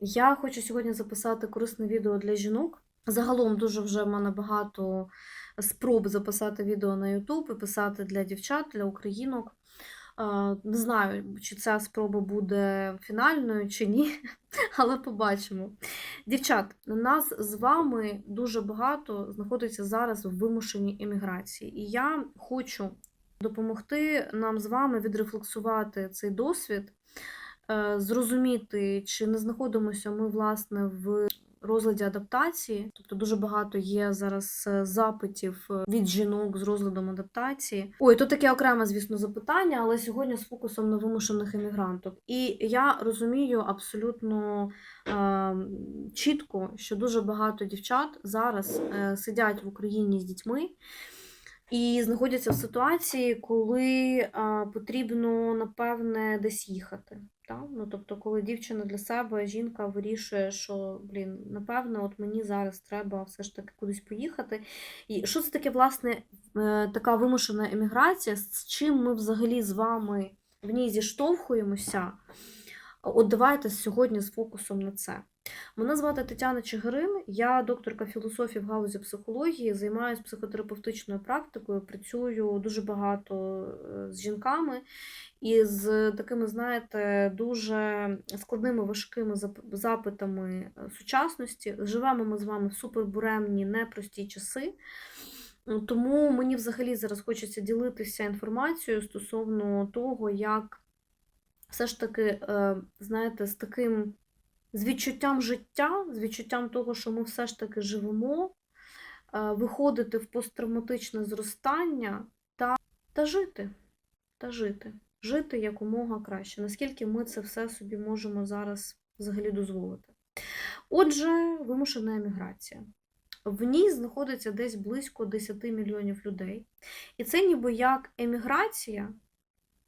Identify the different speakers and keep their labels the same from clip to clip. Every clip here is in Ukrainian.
Speaker 1: Я хочу сьогодні записати корисне відео для жінок. Загалом дуже вже в мене багато спроб записати відео на YouTube і писати для дівчат, для українок. Е, Не знаю, чи ця спроба буде фінальною чи ні, але побачимо. Дівчат, нас з вами дуже багато знаходиться зараз в вимушеній еміграції. І я хочу допомогти нам з вами відрефлексувати цей досвід, зрозуміти, чи не знаходимося ми, власне, в розладі адаптації. Тобто дуже багато є зараз е, запитів е, від жінок з розладом адаптації. Ой, то таке окреме, звісно, запитання, але сьогодні з фокусом на вимушених емігранток. І я розумію абсолютно е, чітко, що дуже багато дівчат зараз е, сидять в Україні з дітьми. І знаходяться в ситуації, коли а, потрібно, напевне, десь їхати. Так? Ну, тобто, коли дівчина для себе, жінка вирішує, що, блін, напевне, от мені зараз треба все ж таки кудись поїхати. І що це таке, власне, е, така вимушена еміграція, з чим ми взагалі з вами в ній зіштовхуємося? От давайте сьогодні з фокусом на це. Мене звати Тетяна Чигирин, я докторка філософії в галузі психології, займаюся психотерапевтичною практикою, працюю дуже багато е, з жінками і з такими, знаєте, дуже складними важкими запитами е, сучасності. Живемо ми з вами в супербуремні, непрості часи. Тому мені взагалі зараз хочеться ділитися інформацією стосовно того, як все ж таки, е, знаєте, з таким з відчуттям життя, з відчуттям того, що ми все ж таки живемо, е, виходити в посттравматичне зростання та, та жити. Та жити. Жити якомога краще. Наскільки ми це все собі можемо зараз взагалі дозволити. Отже, вимушена еміграція. В ній знаходиться десь близько 10 мільйонів людей. І це ніби як еміграція,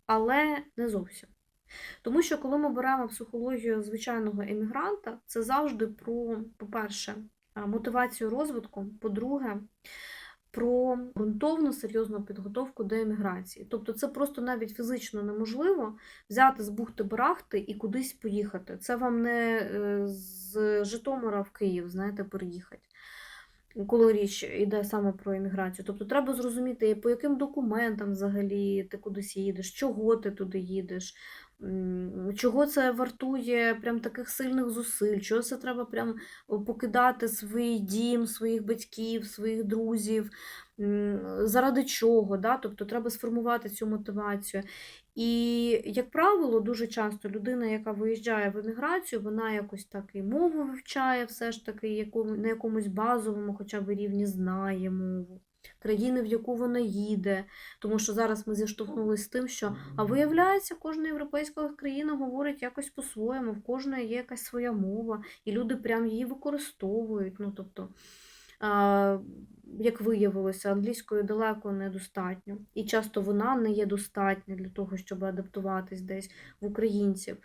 Speaker 1: але не зовсім. Тому що коли ми беремо психологію звичайного емігранта, це завжди про, по-перше, мотивацію розвитку, по-друге, про ґрунтовну серйозну підготовку до еміграції. Тобто це просто навіть фізично неможливо взяти з бухти-барахти і кудись поїхати. Це вам не е, з Житомира в Київ, знаєте, переїхати. Коли річ йде саме про еміграцію. Тобто треба зрозуміти, по яким документам взагалі ти кудись їдеш, чого ти туди їдеш, чого це вартує прям таких сильних зусиль, чого це треба прям покидати свій дім, своїх батьків, своїх друзів, заради чого. Да? Тобто треба сформувати цю мотивацію. І, як правило, дуже часто людина, яка виїжджає в еміграцію, вона якось так і мову вивчає, все ж таки, на якомусь базовому хоча б рівні знає мову, країни, в яку вона їде. Тому що зараз ми зіштовхнулися з тим, що а виявляється, кожна європейська країна говорить якось по-своєму, в кожної є якась своя мова, і люди прям її використовують. Ну, тобто, а, як виявилося, англійської далеко недостатньо. І часто вона не є достатня для того, щоб адаптуватись десь в українців.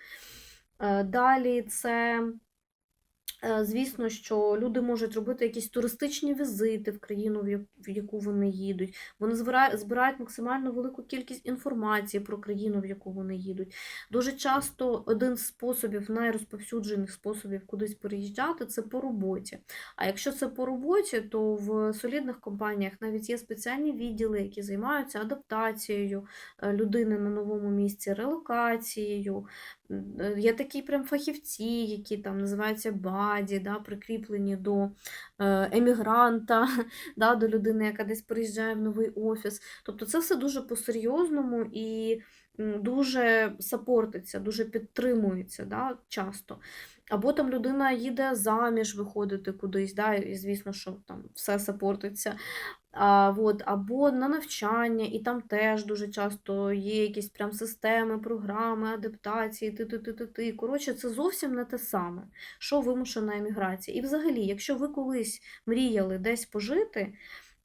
Speaker 1: Е, Далі це, звісно, що люди можуть робити якісь туристичні візити в країну, в яку вони їдуть. Вони збирають, збирають максимально велику кількість інформації про країну, в яку вони їдуть. Дуже часто один з способів, найрозповсюджених способів кудись переїжджати, це по роботі. А якщо це по роботі, то в солідних компаніях навіть є спеціальні відділи, які займаються адаптацією е, людини на новому місці, релокацією. Е, Є такі прям фахівці, які там називаються баді, да, прикріплені до е, емігранта, да, до людини, яка десь приїжджає в новий офіс. Тобто це все дуже по-серйозному і дуже сапортиться, дуже підтримується да, часто. Або там людина їде заміж виходити кудись, да, і звісно, що там все сапортиться. А, от, або на навчання, і там теж дуже часто є якісь прям системи, програми, адаптації, ти-ти-ти-ти-ти. Коротше, це зовсім не те саме, що вимушена еміграція. І взагалі, якщо ви колись мріяли десь пожити,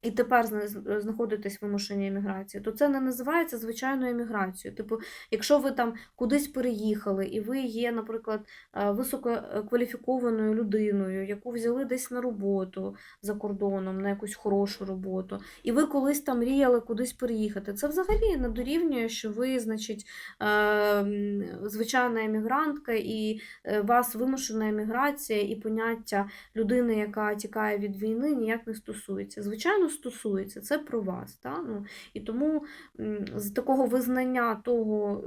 Speaker 1: і тепер зна- знаходитесь в вимушеній еміграції, то це не називається звичайною еміграцією. Типу, якщо ви там кудись переїхали, і ви є, наприклад, е, висококваліфікованою людиною, яку взяли десь на роботу за кордоном, на якусь хорошу роботу, і ви колись там мріяли кудись переїхати, це взагалі не дорівнює, що ви, значить, е, звичайна емігрантка, і е, вас вимушена еміграція, і поняття людини, яка тікає від війни, ніяк не стосується. Звичайно, стосується. Це про вас. Та? Ну, і тому з такого визнання того,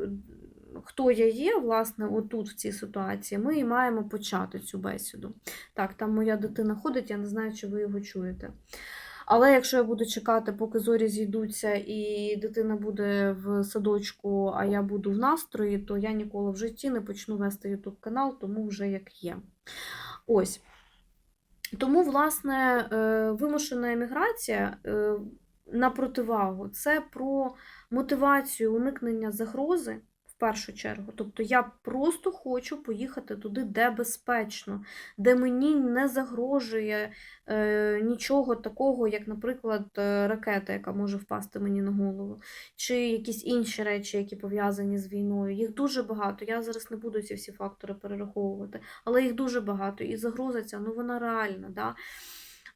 Speaker 1: хто я є, власне, отут, в цій ситуації, ми і маємо почати цю бесіду. Так, там моя дитина ходить, я не знаю, чи ви його чуєте. Але якщо я буду чекати, поки зорі зійдуться, і дитина буде в садочку, а я буду в настрої, то я ніколи в житті не почну вести YouTube канал, тому вже як є. Ось. Тому, власне, е, вимушена еміграція е, на противагу. Це про мотивацію уникнення загрози в першу чергу. Тобто я просто хочу поїхати туди, де безпечно, де мені не загрожує е, нічого такого, як, наприклад, е, ракета, яка може впасти мені на голову, чи якісь інші речі, які пов'язані з війною. Їх дуже багато. Я зараз не буду ці всі фактори перераховувати, але їх дуже багато. І загроза ця, ну вона реальна. Да?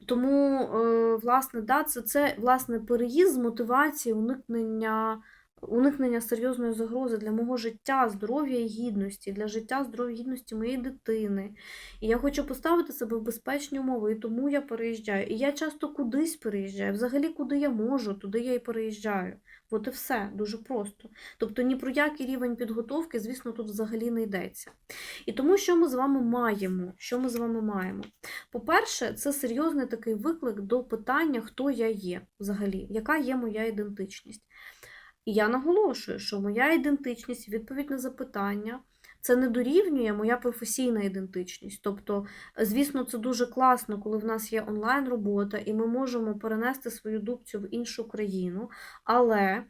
Speaker 1: Тому, е, власне, да, це, це власне переїзд з мотивації уникнення. Уникнення серйозної загрози для мого життя, здоров'я і гідності, для життя, здоров'я і гідності моєї дитини. І я хочу поставити себе в безпечні умови, і тому я переїжджаю. І я часто кудись переїжджаю. Взагалі, куди я можу, туди я і переїжджаю. От і все, дуже просто. Тобто ні про який рівень підготовки, звісно, тут взагалі не йдеться. І тому, що ми з вами маємо? Що ми з вами маємо? По-перше, це серйозний такий виклик до питання, хто я є взагалі, яка є моя ідентичність. І я наголошую, що моя ідентичність, відповідь на запитання, це не дорівнює моя професійна ідентичність. Тобто, звісно, це дуже класно, коли в нас є онлайн-робота, і ми можемо перенести свою дубцю в іншу країну, але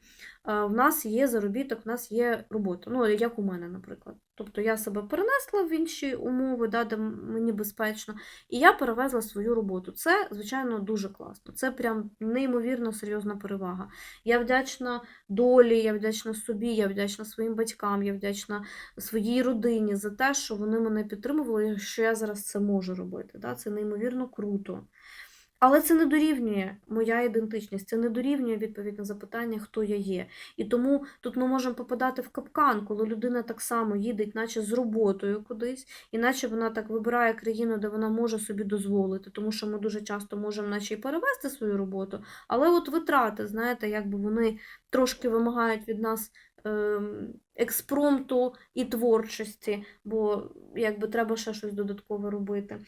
Speaker 1: в нас є заробіток, в нас є робота. Ну, як у мене, наприклад. Тобто я себе перенесла в інші умови, да, де мені безпечно, і я перевезла свою роботу. Це, звичайно, дуже класно. Це прям неймовірно серйозна перевага. Я вдячна долі, я вдячна собі, я вдячна своїм батькам, я вдячна своїй родині за те, що вони мене підтримували, що я зараз це можу робити. Да? Це неймовірно круто. Але це не дорівнює моя ідентичність, це не дорівнює відповідь на запитання, хто я є. І тому тут ми можемо попадати в капкан, коли людина так само їде, наче з роботою кудись, і наче вона так вибирає країну, де вона може собі дозволити, тому що ми дуже часто можемо наче і перевести свою роботу, але от витрати, знаєте, якби вони трошки вимагають від нас. ем, Експромту і творчості, бо якби треба ще щось додаткове робити.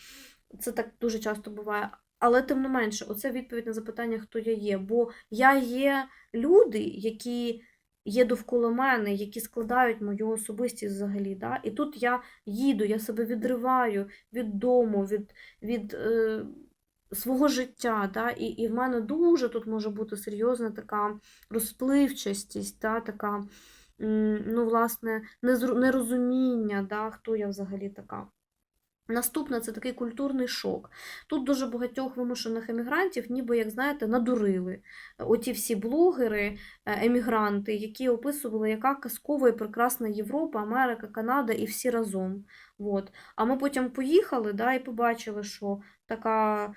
Speaker 1: Це так дуже часто буває. Але тим не менше, оце відповідь на запитання, хто я є. Бо я є люди, які є довкола мене, які складають мою особистість взагалі. Да? І тут я їду, я себе відриваю від дому, від, від е, свого життя. Да? І, і в мене дуже тут може бути серйозна така розпливчастість, да? така, ну, власне, нерозуміння, да? хто я взагалі така. Наступне це такий культурний шок. Тут дуже багатьох вимушених емігрантів, ніби, як знаєте, надурили. Оті всі блогери, е, емігранти, які описували, яка казкова і прекрасна Європа, Америка, Канада і всі разом. От. А ми потім поїхали да, і побачили, що така.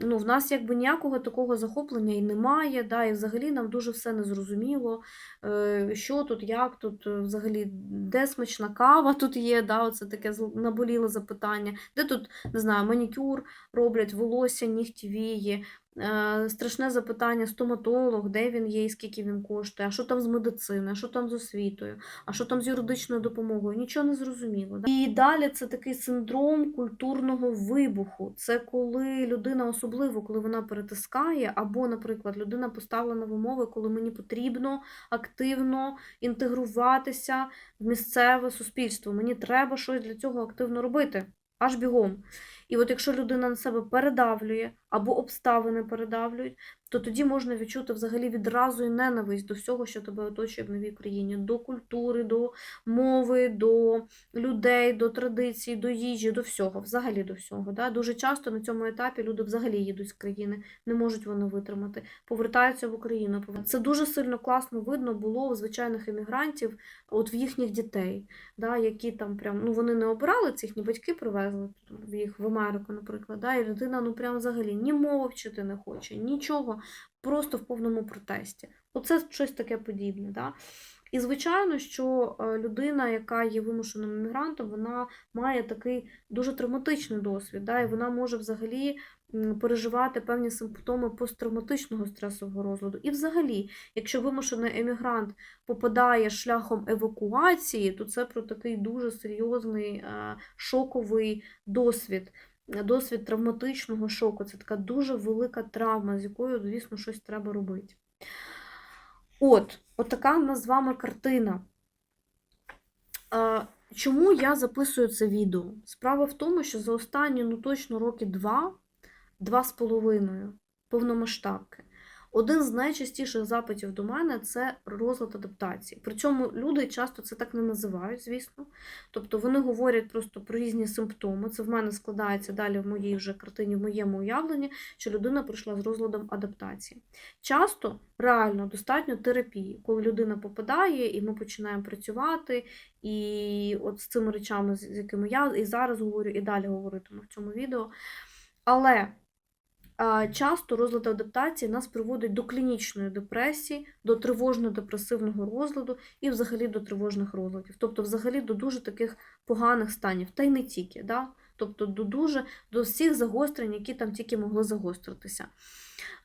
Speaker 1: Ну, в нас якби ніякого такого захоплення і немає, да, і взагалі нам дуже все незрозуміло, е, що тут, як тут, е, взагалі, де смачна кава тут є, да, оце таке наболіле запитання, де тут, не знаю, манікюр роблять, волосся, нігті вії, страшне запитання, стоматолог, де він є і скільки він коштує, а що там з медициною, а що там з освітою, а що там з юридичною допомогою, нічого не зрозуміло. Да? І далі це такий синдром культурного вибуху. Це коли людина, особливо коли вона перетискає, або, наприклад, людина поставлена в умови, коли мені потрібно активно інтегруватися в місцеве суспільство. Мені треба щось для цього активно робити. Аж бігом. І от якщо людина на себе передавлює або обставини передавлюють, то тоді можна відчути взагалі відразу і ненависть до всього, що тебе оточує в новій країні, до культури, до мови, до людей, до традицій, до їжі, до всього, взагалі до всього. Да? Дуже часто на цьому етапі люди взагалі їдуть з країни, не можуть вони витримати, повертаються в Україну. Це дуже сильно класно видно було у звичайних емігрантів, от в їхніх дітей, да, які там прям ну вони не обирали це, їхні батьки привезли їх в Америку, наприклад. Да, і людина ну прям взагалі ні мови вчити не хоче, нічого, просто в повному протесті. Оце щось таке подібне. Да? І, звичайно, що е, людина, яка є вимушеним емігрантом, вона має такий дуже травматичний досвід, да, і вона може взагалі переживати певні симптоми посттравматичного стресового розладу. І взагалі, якщо вимушений емігрант попадає шляхом евакуації, то це про такий дуже серйозний е, шоковий досвід. Досвід травматичного шоку це така дуже велика травма, з якою, звісно, щось треба робити. От, отака така в нас з вами картина. Чому я записую це відео? Справа в тому, що за останні, ну точно роки два, два з половиною повномасштабки. Один з найчастіших запитів до мене це розлад адаптації. При цьому люди часто це так не називають, звісно. Тобто вони говорять просто про різні симптоми. Це в мене складається далі в моїй вже картині, в моєму уявленні, що людина прийшла з розладом адаптації. Часто реально достатньо терапії, коли людина попадає, і ми починаємо працювати. І от з цими речами, з якими я і зараз говорю, і далі говоритиму в цьому відео. Але часто розлад адаптації нас приводить до клінічної депресії, до тривожно-депресивного розладу і взагалі до тривожних розладів, тобто взагалі до дуже таких поганих станів, та й не тільки, да? тобто до дуже до всіх загострень, які там тільки могли загостритися.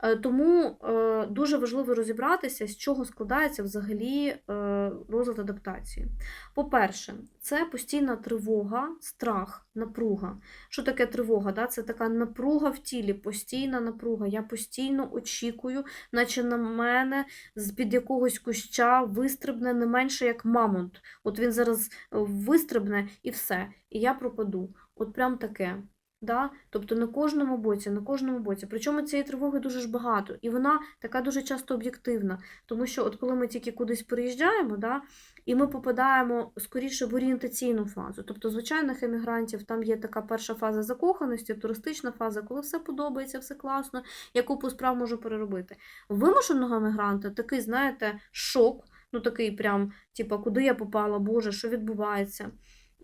Speaker 1: Е, Тому е, дуже важливо розібратися, з чого складається взагалі е, розлад адаптації. По-перше, це постійна тривога, страх, напруга. Що таке тривога? Це така напруга в тілі, постійна напруга. Я постійно очікую, наче на мене з-під якогось куща вистрибне не менше як мамонт. От він зараз вистрибне і все, і я пропаду. От прям таке. Да? Тобто на кожному боці, на кожному боці. Причому цієї тривоги дуже ж багато, і вона така дуже часто об'єктивна. Тому що, от коли ми тільки кудись приїжджаємо, да, і ми попадаємо скоріше в орієнтаційну фазу. Тобто, звичайних емігрантів там є така перша фаза закоханості, туристична фаза, коли все подобається, все класно, я купу справ можу переробити. Вимушеного емігранта такий, знаєте, шок, ну такий прям, типа, куди я попала, Боже, що відбувається?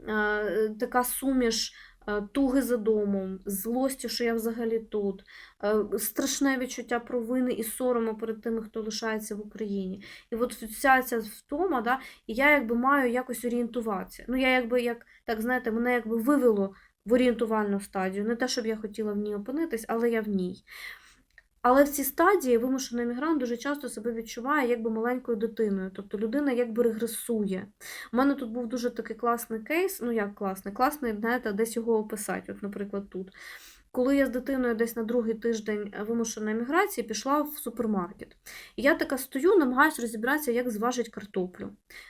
Speaker 1: Е, Така суміш е, туги за домом, злості, що я взагалі тут, е, страшне відчуття провини і сорому перед тими, хто лишається в Україні. І от вся ця втома, да, і я якби маю якось орієнтуватися. Ну, я якби, як, так знаєте, мене якби вивело в орієнтувальну стадію. Не те, щоб я хотіла в ній опинитись, але я в ній. Але в цій стадії вимушений емігрант дуже часто себе відчуває якби маленькою дитиною, тобто людина якби регресує. У мене тут був дуже такий класний кейс, ну як класний, класний, знаєте, десь його описати, от, наприклад, тут. Коли я з дитиною десь на другий тиждень вимушеної еміграції пішла в супермаркет. І я така стою, намагаюся розібратися, як зважить картоплю.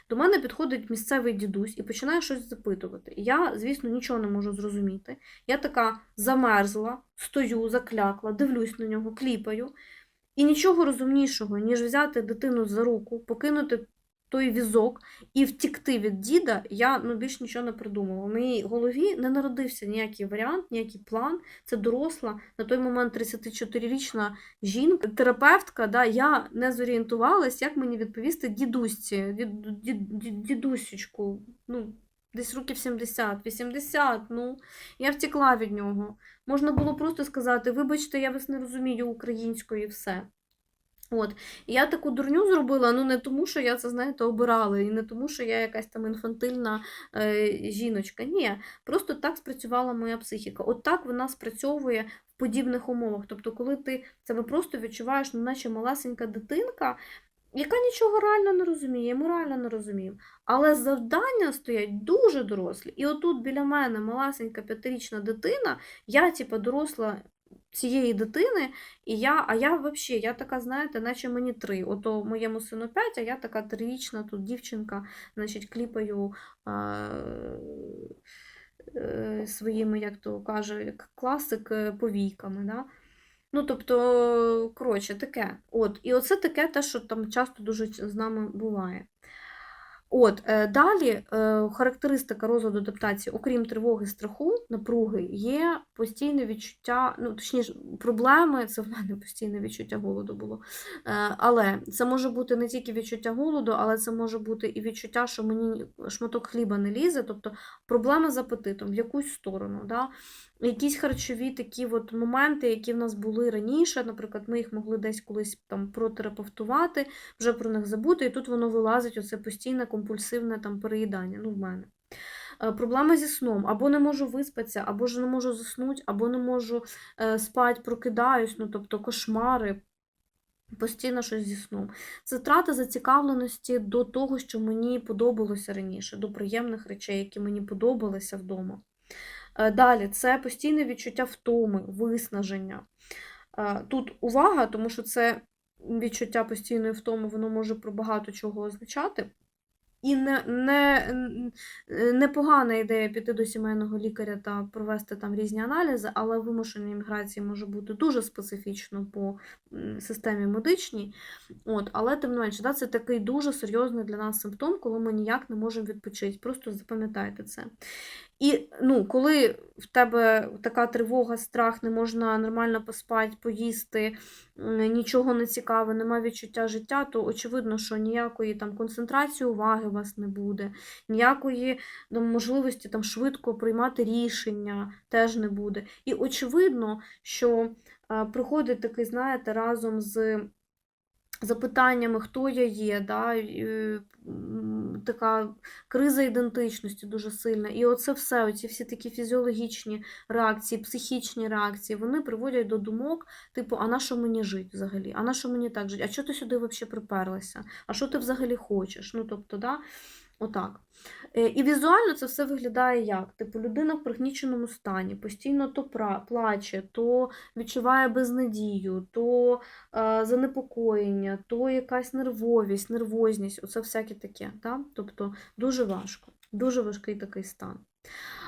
Speaker 1: До мене підходить місцевий дідусь і починає щось запитувати. І я, звісно, нічого не можу зрозуміти. Я така замерзла, стою, заклякла, дивлюсь на нього, кліпаю. І нічого розумнішого, ніж взяти дитину за руку, покинути той візок і втікти від діда, я ну, більш нічого не придумала. У моїй голові не народився ніякий варіант, ніякий план. Це доросла на той момент 34-річна жінка, терапевтка. Да, Я не зорієнтувалась, як мені відповісти дідусці, дід, дід, дід, дідусечку. Ну, Десь років 70, 80, ну, я втекла від нього. Можна було просто сказати, вибачте, я вас не розумію українською і все. От. І я таку дурню зробила, ну не тому, що я це, знаєте, обирала, і не тому, що я якась там інфантильна е, жіночка. Ні, просто так спрацювала моя психіка. От так вона спрацьовує в подібних умовах. Тобто, коли ти себе просто відчуваєш, ну, наче малесенька дитинка, яка нічого реально не розуміє, ми реально не розуміємо. Але завдання стоять дуже дорослі. І отут біля мене малесенька п'ятирічна дитина, я, типа, доросла цієї дитини, і я, а я взагалі, я така, знаєте, наче мені три. Ото моєму сину п'ять, а я така трирічна тут дівчинка, значить, кліпаю е, своїми, як то каже, класик, е, повійками. Да? Ну, тобто, коротше, таке. От. І оце таке те, що там часто дуже з нами буває. От, е, далі е, характеристика розладу адаптації, окрім тривоги, страху, напруги, є постійне відчуття, ну, точніше, проблеми, це в мене постійне відчуття голоду було. Е, але це може бути не тільки відчуття голоду, але це може бути і відчуття, що мені шматок хліба не лізе, тобто проблеми з апетитом в якусь сторону. Да? Якісь харчові такі от моменти, які в нас були раніше, наприклад, ми їх могли десь колись там протерапевтувати, вже про них забути, і тут воно вилазить, оце постійне компульсивне там переїдання. Ну, в мене. Е, Проблема зі сном, або не можу виспатися, або ж не можу заснути, або не можу е, спати, прокидаюсь, ну тобто кошмари, постійно щось зі сном. Це втрата зацікавленості до того, що мені подобалося раніше, до приємних речей, які мені подобалися вдома. Е, Далі це постійне відчуття втоми, виснаження. Тут увага, тому що це відчуття постійної втоми, воно може про багато чого означати. І не, не, н- непогана ідея піти до сімейного лікаря та провести там різні аналізи, але вимушення імміграції може бути дуже специфічно по системі медичній. От, але тим не менше, да, це такий дуже серйозний для нас симптом, коли ми ніяк не можемо відпочити. Просто запам'ятайте це. І ну, коли в тебе така тривога, страх, не можна нормально поспати, поїсти, нічого не цікаве, немає відчуття життя, то очевидно, що ніякої там концентрації уваги у вас не буде, ніякої там, можливості там, швидко приймати рішення теж не буде. І очевидно, що е, приходить такий, знаєте, разом з запитаннями, хто я є, да, е, така криза ідентичності дуже сильна. І оце все, оці всі такі фізіологічні реакції, психічні реакції, вони приводять до думок, типу, а на що мені жити взагалі? А на що мені так жити? А що ти сюди взагалі приперлася? А що ти взагалі хочеш? Ну, тобто, да, отак. Е, І візуально це все виглядає як? Типу, людина в пригніченому стані, постійно то плаче, то відчуває безнадію, то е, занепокоєння, то якась нервовість, нервозність, оце всяке таке. Да? Тобто дуже важко, дуже важкий такий стан.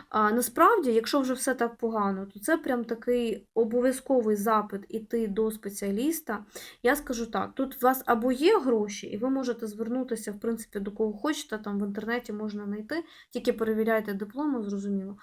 Speaker 1: А насправді, якщо вже все так погано, то це прям такий обов'язковий запит іти до спеціаліста. Я скажу так: тут у вас або є гроші, і ви можете звернутися, в принципі, до кого хочете, там в інтернеті можна знайти, тільки перевіряйте дипломи, зрозуміло.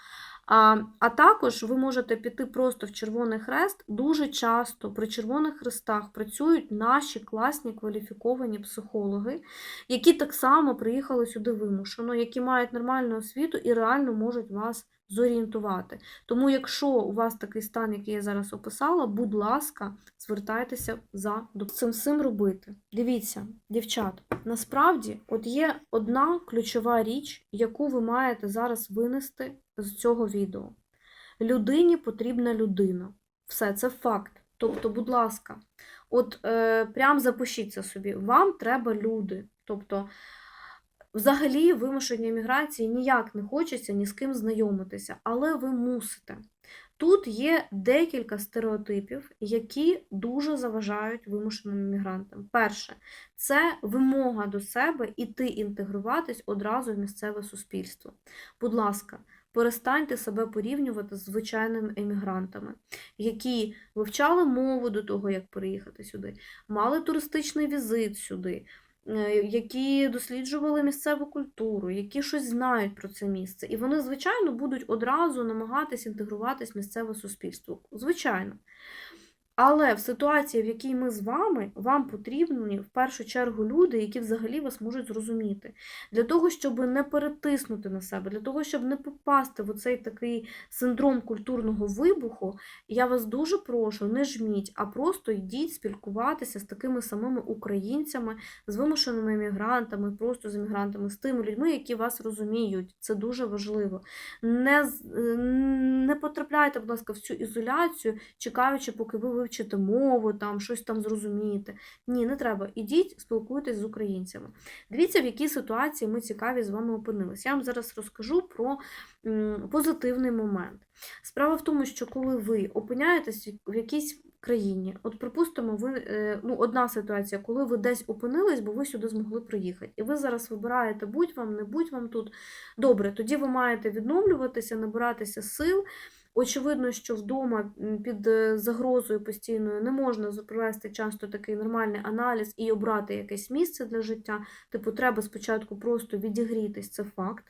Speaker 1: А, а також ви можете піти просто в Червоний Хрест. Дуже часто при Червоних Хрестах працюють наші класні кваліфіковані психологи, які так само приїхали сюди вимушено, які мають нормальну освіту і реально можуть вас зорієнтувати. Тому, якщо у вас такий стан, який я зараз описала, будь ласка, звертайтеся за цим всім робити. Дивіться, дівчат, насправді от є одна ключова річ, яку ви маєте зараз винести з цього відео. Людині потрібна людина. Все, це факт. Тобто, будь ласка, от е, прям запишіть це собі. Вам треба люди. Тобто, взагалі, вимушення міграції ніяк не хочеться ні з ким знайомитися, але ви мусите. Тут є декілька стереотипів, які дуже заважають вимушеним мігрантам. Перше, це вимога до себе іти інтегруватись одразу в місцеве суспільство. Будь ласка, перестаньте себе порівнювати з звичайними емігрантами, які вивчали мову до того, як приїхати сюди, мали туристичний візит сюди, які досліджували місцеву культуру, які щось знають про це місце. І вони, звичайно, будуть одразу намагатись інтегруватись в місцеве суспільство. Звичайно. Але в ситуації, в якій ми з вами, вам потрібні в першу чергу люди, які взагалі вас можуть зрозуміти. Для того, щоб не перетиснути на себе, для того, щоб не попасти в оцей такий синдром культурного вибуху, я вас дуже прошу, не жміть, а просто йдіть спілкуватися з такими самими українцями, з вимушеними емігрантами, просто з емігрантами, з тими людьми, які вас розуміють. Це дуже важливо. Не, е, не потрапляйте, будь ласка, в цю ізоляцію, чекаючи, поки ви вивчите мову, там щось там зрозумієте. Ні, не треба. Ідіть, спілкуйтесь з українцями. Дивіться, в якій ситуації ми цікаві з вами опинилися. Я вам зараз розкажу про позитивний момент. Справа в тому, що коли ви опиняєтесь в якійсь країні, от припустимо, ви е, ну, одна ситуація, коли ви десь опинились, бо ви сюди змогли приїхати, і ви зараз вибираєте будь вам, не будь вам тут. Добре, тоді ви маєте відновлюватися, набиратися сил. Очевидно, що вдома під е, загрозою постійною не можна провести часто такий нормальний аналіз і обрати якесь місце для життя. Типу, треба спочатку просто відігрітись, це факт.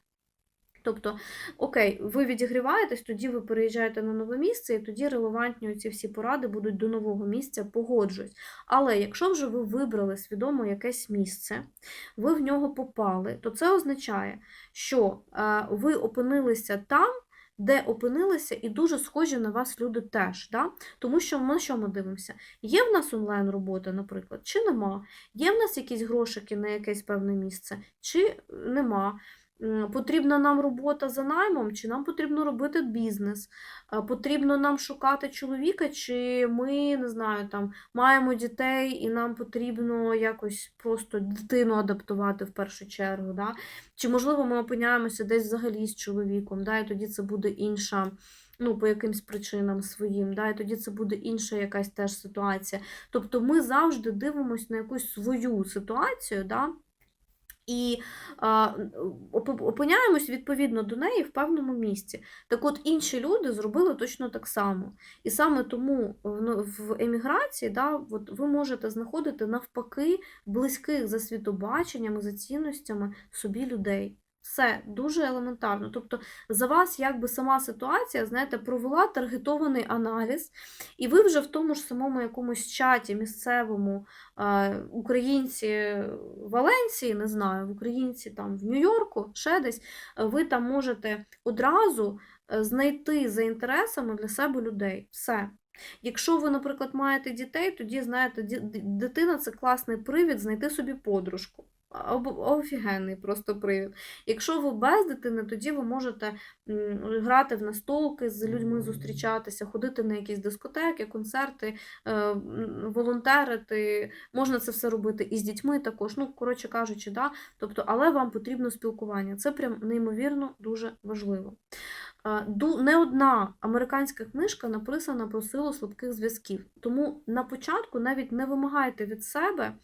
Speaker 1: Тобто, окей, ви відігріваєтесь, тоді ви переїжджаєте на нове місце, і тоді релевантні ці всі поради будуть до нового місця, погоджуюсь. Але якщо вже ви вибрали свідомо якесь місце, ви в нього попали, то це означає, що е, ви опинилися там, де опинилися, і дуже схожі на вас люди теж. Да? Тому що ми що ми дивимося? Є в нас онлайн-робота, наприклад, чи нема? Є в нас якісь грошики на якесь певне місце, чи нема? Потрібна нам робота за наймом, чи нам потрібно робити бізнес? Потрібно нам шукати чоловіка, чи ми не знаю, там маємо дітей, і нам потрібно якось просто дитину адаптувати в першу чергу. Да? Чи, можливо, ми опиняємося десь взагалі з чоловіком, да? і тоді це буде інша. Ну, по якимсь причинам своїм, да, і тоді це буде інша якась теж ситуація. Тобто ми завжди дивимося на якусь свою ситуацію, да, і а, опиняємось відповідно до неї в певному місці. Так от інші люди зробили точно так само. І саме тому в, ну, еміграції да, от ви можете знаходити навпаки близьких за світобаченням за цінностями собі людей. Все дуже елементарно. Тобто за вас якби сама ситуація, знаєте, провела таргетований аналіз, і ви вже в тому ж самому якомусь чаті місцевому українці Валенції, не знаю, в українці там в Нью-Йорку, ще десь, ви там можете одразу е, знайти за інтересами для себе людей. Все. Якщо ви, наприклад, маєте дітей, тоді знаєте, дитина це класний привід знайти собі подружку. Офігенний просто привід. Якщо ви без дитини, тоді ви можете грати в настолки, з людьми зустрічатися, ходити на якісь дискотеки, концерти, е, волонтерити. Можна це все робити і з дітьми також. Ну, коротше кажучи, да? тобто, але вам потрібно спілкування. Це прям неймовірно дуже важливо. Е, Не одна американська книжка написана про силу слабких зв'язків. Тому на початку навіть не вимагайте від себе е,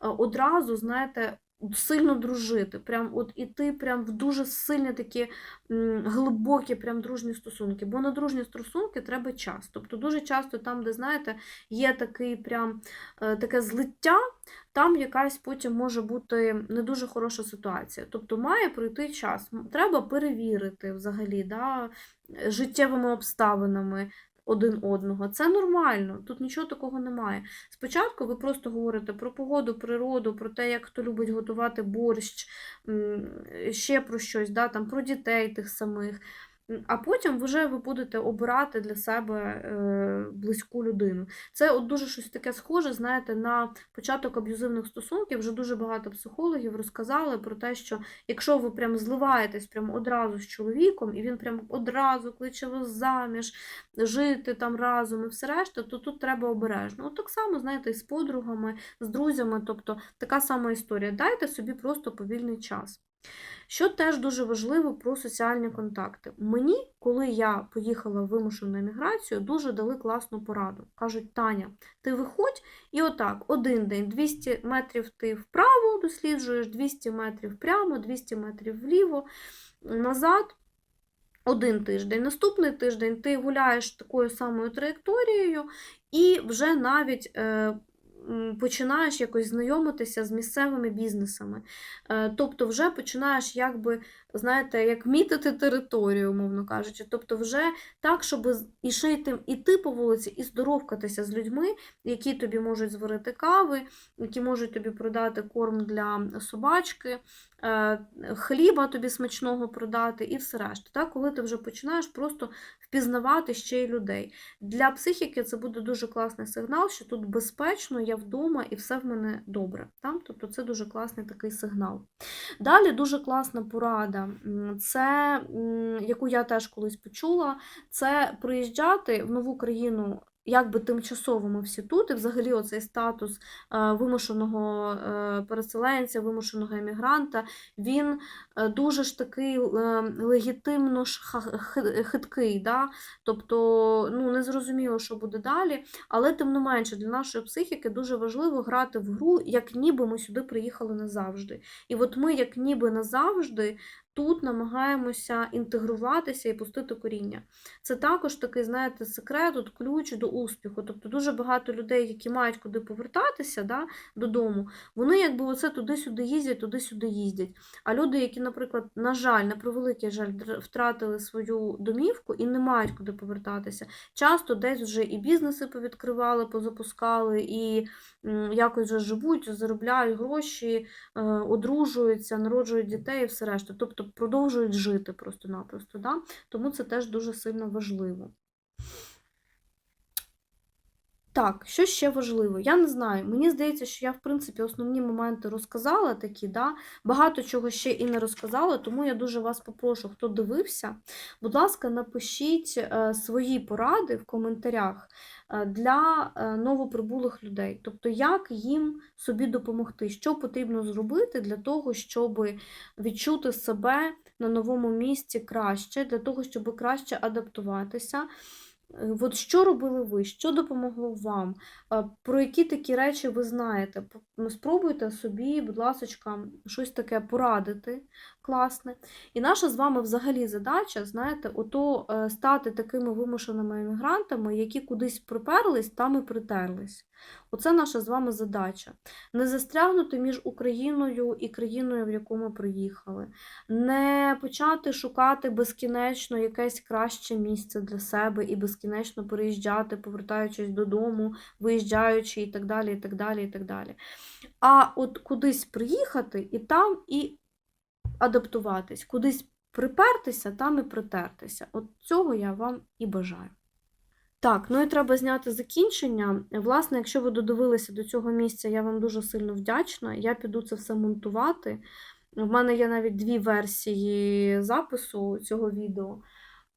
Speaker 1: одразу, знаєте, сильно дружити. Прям от іти прям в дуже сильні такі глибокі, прям дружні стосунки. Бо на дружні стосунки треба час. Тобто дуже часто там, де знаєте, є такий прям е, таке злиття, там якась потім може бути не дуже хороша ситуація. Тобто має пройти час. Треба перевірити взагалі да, життєвими обставинами. Один одного. Це нормально, тут нічого такого немає. Спочатку ви просто говорите про погоду, природу, про те, як хто любить готувати борщ, ще про щось, да, там, про дітей тих самих. А потім вже ви будете обирати для себе е, близьку людину. Це от дуже щось таке схоже, знаєте, на початок аб'юзивних стосунків. Вже дуже багато психологів розказали про те, що якщо ви прям зливаєтесь прям одразу з чоловіком, і він прям одразу кличе вас заміж, жити там разом і все решта, то тут треба обережно. От так само, знаєте, і з подругами, з друзями, тобто така сама історія. Дайте собі просто повільний час. Що теж дуже важливо про соціальні контакти. Мені, коли я поїхала в вимушену еміграцію, дуже дали класну пораду. Кажуть, Таня, ти виходь і отак, один день 200 метрів ти вправо досліджуєш, 200 метрів прямо, 200 метрів вліво, назад. Один тиждень, наступний тиждень ти гуляєш такою самою траєкторією і вже навіть е, починаєш якось знайомитися з місцевими бізнесами. Е, Тобто вже починаєш якби, знаєте, як мітити територію, умовно кажучи. Тобто вже так, щоб з- і ще іти по вулиці і здоровкатися з людьми, які тобі можуть зварити кави, які можуть тобі продати корм для собачки, е, хліба тобі смачного продати і все решта. Так? Коли ти вже починаєш просто впізнавати ще й людей. Для психіки це буде дуже класний сигнал, що тут безпечно, я вдома і все в мене добре. Так? Тобто це дуже класний такий сигнал. Далі дуже класна порада, це, яку я теж колись почула, це приїжджати в нову країну. Якби тимчасово ми всі тут, і взагалі оцей статус е, вимушеного е, переселенця, вимушеного емігранта, він е, дуже ж такий легітимно ж хиткий. Да? Тобто ну, не зрозуміло, що буде далі. Але тим не менше, для нашої психіки дуже важливо грати в гру, як ніби ми сюди приїхали назавжди. І от ми, як ніби назавжди, тут намагаємося інтегруватися і пустити коріння. Це також такий, знаєте, секрет, от ключ до успіху. Тобто дуже багато людей, які мають куди повертатися да, додому, вони якби оце туди-сюди їздять, туди-сюди їздять. А люди, які, наприклад, на жаль, на превеликий жаль, втратили свою домівку і не мають куди повертатися, часто десь вже і бізнеси повідкривали, позапускали, і якось вже живуть, заробляють гроші, е, одружуються, народжують дітей і все решта. Тобто продовжують жити просто-напросто. Да? Тому це теж дуже сильно важливо. Так, що ще важливо? Я не знаю. Мені здається, що я, в принципі, основні моменти розказала такі, да? багато чого ще і не розказала, тому я дуже вас попрошу, хто дивився, будь ласка, напишіть е, свої поради в коментарях е, для е, новоприбулих людей. Тобто, як їм собі допомогти, що потрібно зробити для того, щоб відчути себе на новому місці краще, для того, щоб краще адаптуватися. Е, От що робили ви, що допомогло вам, Е, про які такі речі ви знаєте? Ну, Спробуйте собі, будь ласка, щось таке порадити класне. І наша з вами взагалі задача, знаєте, ото е, стати такими вимушеними емігрантами, які кудись приперлись, там і притерлись. Оце наша з вами задача. Не застрягнути між Україною і країною, в яку ми приїхали не почати шукати безкінечно якесь краще місце для себе і безкінечно переїжджати, повертаючись додому, виїжджаючи і так далі, і так далі, і так далі. А от кудись приїхати і там і адаптуватись, кудись припертися, там і притертися. От цього я вам і бажаю. Так, ну і треба зняти закінчення. Власне, якщо ви додивилися до цього місця, я вам дуже сильно вдячна. Я піду це все монтувати. В мене є навіть дві версії запису цього відео.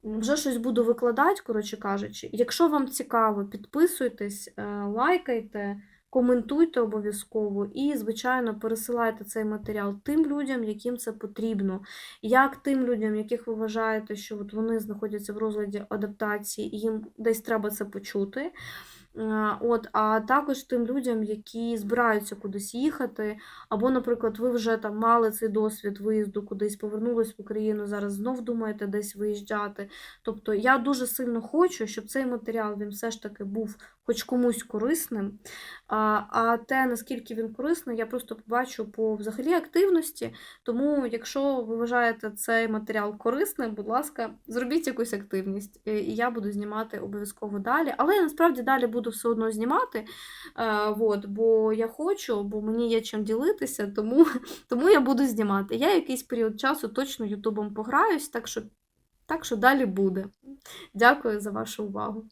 Speaker 1: Вже щось буду викладати, коротше кажучи. Якщо вам цікаво, підписуйтесь, е, лайкайте, коментуйте обов'язково і, звичайно, пересилайте цей матеріал тим людям, яким це потрібно. Як тим людям, яких ви вважаєте, що от вони знаходяться в розгляді адаптації, їм десь треба це почути. Е, От, а також тим людям, які збираються кудись їхати, або, наприклад, ви вже там мали цей досвід виїзду кудись, повернулись в Україну, зараз знов думаєте десь виїжджати. Тобто я дуже сильно хочу, щоб цей матеріал він все ж таки був хоч комусь корисним. А, а те, наскільки він корисний, я просто побачу по взагалі активності. Тому, якщо ви вважаєте цей матеріал корисним, будь ласка, зробіть якусь активність, е, і я буду знімати обов'язково далі. Але я насправді далі буду все одно знімати, е, от, бо я хочу, бо мені є чим ділитися, тому, тому я буду знімати. Я якийсь період часу точно Ютубом пограюсь, так що, так що далі буде. Дякую за вашу увагу.